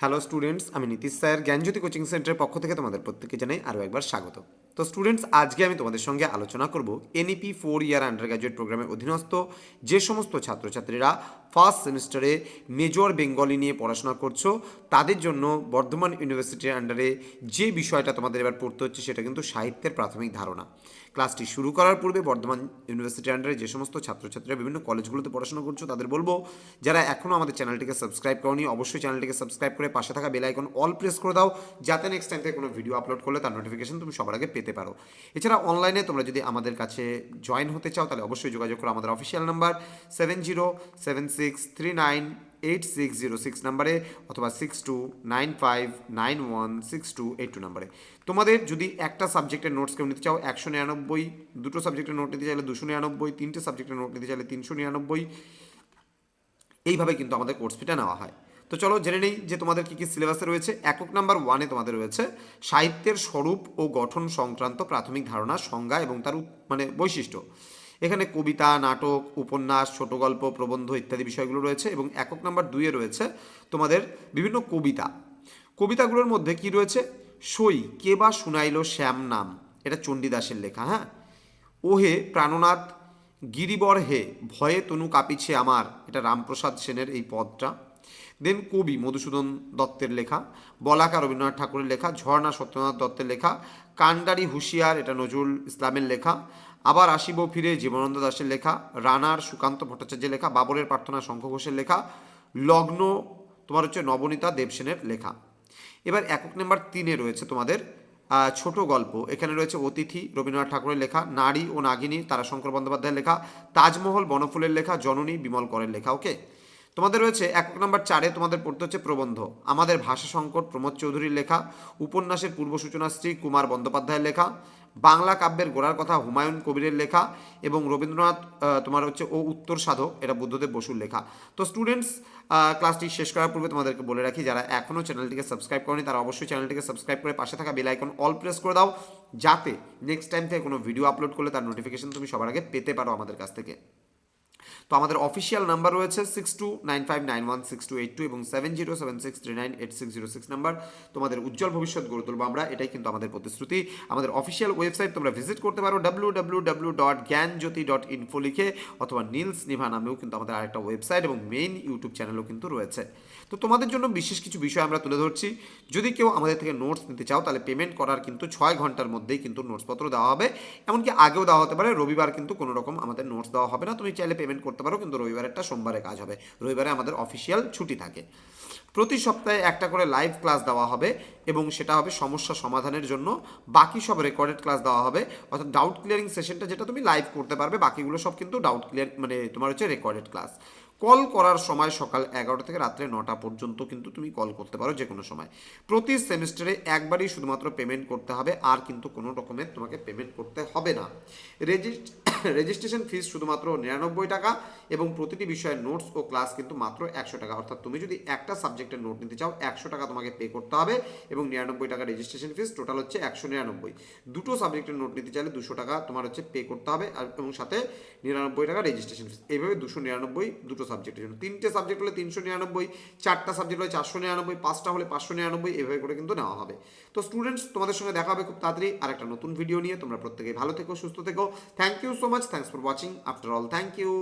Hello students আমি Nitish sir, জ্ঞানজ্যোতি coaching সেন্টারের পক্ষ থেকে তোমাদের প্রত্যেককে জানাই আরও একবার স্বাগত। তো স্টুডেন্টস আজকে আমি তোমাদের সঙ্গে আলোচনা করব NEP four year undergraduate প্রোগ্রামের অধীনস্থ যে সমস্ত ছাত্রছাত্রীরা ফার্স্ট সেমিস্টারে মেজর বেঙ্গলি নিয়ে পড়াশোনা করছ, তাদের জন্য বর্ধমান ইউনিভার্সিটির আন্ডারে যে বিষয়টা তোমাদের এবার পড়তে হচ্ছে সেটা কিন্তু সাহিত্যের প্রাথমিক ধারণা। ক্লাসটি শুরু করার পূর্বে বর্ধমান ইউনিভার্সিটির আন্ডারে যে সমস্ত ছাত্রছাত্রীরা বিভিন্ন কলেজগুলোতে পড়াশোনা করছ, তাদের বলব, যারা এখনও আমাদের চ্যানেলটিকে সাবস্ক্রাইব করনি, অবশ্যই চ্যানেলটিকে সাবস্ক্রাইব করে পাশে থাকা বেল আইকন অল প্রেস করে দাও, যাতে নেক্সট টাইম থেকে কোনো ভিডিও আপলোড করলে তার নোটিফিকেশন তুমি সবার আগে পেতে পারো। এছাড়া অনলাইনে তোমরা যদি আমাদের কাছে জয়েন হতে চাও, তাহলে অবশ্যই যোগাযোগ করো আমাদের official number seven zero seven six three nine eight six zero six নাম্বারে অথবা six two nine five nine one six two eight two নাম্বারে তোমাদের যদি একটা সাবজেক্টের নোটস কেউ নিতে চাও, একশো নিরানব্বই, দুটো সাবজেক্টের নোট নিতে চাইলে দুশো নিরানব্বই, তিনটে সাবজেক্টের নোট নিতে চাইলে তিনশো নিরানব্বই, এইভাবে কিন্তু আমাদের কোর্স ফিটা নেওয়া হয়। তো চলো জেনে নেই যে তোমাদের কী কী সিলেবাসে রয়েছে। একক নাম্বার ওয়ানে তোমাদের রয়েছে সাহিত্যের স্বরূপ ও গঠন সংক্রান্ত প্রাথমিক ধারণা, সংজ্ঞা এবং তার মানে বৈশিষ্ট্য। এখানে কবিতা, নাটক, উপন্যাস, ছোট গল্প, প্রবন্ধ ইত্যাদি বিষয়গুলো রয়েছে এবং একক নাম্বার দুইয়ে রয়েছে তোমাদের বিভিন্ন কবিতা। কবিতাগুলোর মধ্যে কি রয়েছে? সই, কে বা শুনাইল শ্যাম নাম। এটা চণ্ডীদাসের লেখা হ্যাঁ? ওহে প্রাণনাথ, গিরিবর হে, ভয়ে তনু কাঁপিছে আমার। এটা রামপ্রসাদ সেনের এই পদটা। দেন কবি মধুসূদন দত্তের লেখা বলাকা রবীন্দ্রনাথ ঠাকুরের লেখা ঝর্ণা সত্যনাথ দত্তের লেখা কান্ডারি হুঁশিয়ার এটা নজরুল ইসলামের লেখা, আবার আসিব ফিরে জীবনানন্দ দাসের লেখা, রানার সুকান্ত ভট্টাচার্যের লেখা, বাবরের প্রার্থনা শঙ্খ ঘোষের লেখা, লগ্ন, তোমার হচ্ছে নবনীতা দেবসেনের লেখা। এবার একক নাম্বার তিনে রয়েছে তোমাদের ছোট গল্প। এখানে রয়েছে অতিথি রবীন্দ্রনাথ ঠাকুরের লেখা, নারী ও নাগিনী তারাশঙ্কর বন্দ্যোপাধ্যায়ের লেখা, তাজমহল বনফুলের লেখা, জননী বিমল করের লেখা ওকে তোমাদের রয়েছে একক নম্বর চারে তোমাদের পড়তে হচ্ছে প্রবন্ধ। আমাদের ভাষা সংকট প্রমোদ চৌধুরীর লেখা, উপন্যাসের পূর্ব সূচনা শ্রী কুমার বন্দ্যোপাধ্যায়ের লেখা, বাংলা কাব্যের গোড়ার কথা হুমায়ুন কবিরের লেখা এবং রবীন্দ্রনাথ তোমার হচ্ছে ও উত্তর সাধক, এটা বুদ্ধদেব বসুর লেখা। তো স্টুডেন্টস ক্লাসটি শেষ করার পূর্বে তোমাদেরকে বলে রাখি, যারা এখনও চ্যানেলটিকে সাবস্ক্রাইব করেনি, তারা অবশ্যই চ্যানেলটিকে সাবস্ক্রাইব করে পাশে থাকা বেল আইকন অল প্রেস করে দাও, যাতে নেক্সট টাইম থেকে কোনো ভিডিও আপলোড করলে তার নোটিফিকেশন তুমি সবার আগে পেতে পারো আমাদের কাছ থেকে। তো আমাদের অফিসিয়াল নাম্বার রয়েছে six two nine five nine one six two eight two এবং seven zero seven six three nine eight six zero six number তোমাদের উজ্জ্বল ভবিষ্যৎ গড়ে তুলবো আমরা, এটাই কিন্তু আমাদের প্রতিশ্রুতি। আমাদের অফিসিয়াল ওয়েবসাইট তোমরা ভিজিট করতে পারো W W W dot Gyanjyoti dot info লিখে, অথবা নীলস নিভা নামেও কিন্তু আমাদের আরেকটা ওয়েবসাইট এবং মেইন ইউটিউব চ্যানেলও কিন্তু রয়েছে। তো তোমাদের জন্য বিশেষ কিছু বিষয় আমরা তুলে ধরছি। যদি কেউ আমাদের থেকে নোটস নিতে চাও, তাহলে পেমেন্ট করার কিন্তু ছয় ঘণ্টার মধ্যেই কিন্তু নোটসপত্র দেওয়া হবে। এমনকি আগেও দেওয়া হতে পারে, রবিবার কিন্তু কোনো রকম আমাদের নোটস দেওয়া হবে না। তুমি চাইলে পেমেন্ট করতে পারো, কিন্তু রবিবারেরটা সোমবারে কাজ হবে। রবিবারে আমাদের অফিসিয়াল ছুটি থাকে। প্রতি সপ্তাহে একটা করে লাইভ ক্লাস দেওয়া হবে এবং সেটা হবে সমস্যা সমাধানের জন্য। বাকি সব রেকর্ডেড ক্লাস দেওয়া হবে। অর্থাৎ ডাউট ক্লিয়ারিং সেশনটা যেটা তুমি লাইভ করতে পারবে, বাকিগুলো সব কিন্তু ডাউট ক্লিয়ার মানে তোমার হচ্ছে রেকর্ডেড ক্লাস কল করার সময় সকাল এগারোটা থেকে রাত্রে নটা পর্যন্ত কিন্তু তুমি কল করতে পারো যে কোনো সময়। প্রতি সেমিস্টারে একবারই শুধুমাত্র পেমেন্ট করতে হবে, আর কিন্তু কোনো রকমের তোমাকে পেমেন্ট করতে হবে না। রেজিস্ট রেজিস্ট্রেশন ফিস শুধুমাত্র নিরানব্বই টাকা এবং প্রতিটি বিষয়ের নোটস ও ক্লাস কিন্তু মাত্র একশো টাকা। অর্থাৎ তুমি যদি একটা সাবজেক্টের নোট নিতে চাও, একশো টাকা তোমাকে পে করতে হবে এবং নিরানব্বই টাকা রেজিস্ট্রেশন ফিস টোটাল হচ্ছে একশো নিরানব্বই। দুটো সাবজেক্টের নোট নিতে চাইলে দুশো টাকা তোমার হচ্ছে পে করতে হবে এবং সাথে নিরানব্বই টাকা রেজিস্ট্রেশন ফিস এইভাবে দুশো নিরানব্বই দুটো সাবজেক্টের জন্য। তিনটে সাবজেক্ট হলে তিনশো নিরানব্বই, চারটা সাবজেক্ট হলে চারশো নিরানব্বই, পাঁচটা হলে পাঁচশো নিরানব্বই, এভাবে করে কিন্তু নেওয়া হবে। তো স্টুডেন্টস তোমাদের সঙ্গে দেখা হবে খুব তাড়াতাড়ি। আর একটা নতুন ভিডিও নিয়ে তোমরা প্রত্যেকে ভালো থেকো, সুস্থ থেকো। Thank you so much thanks for watching after all thank you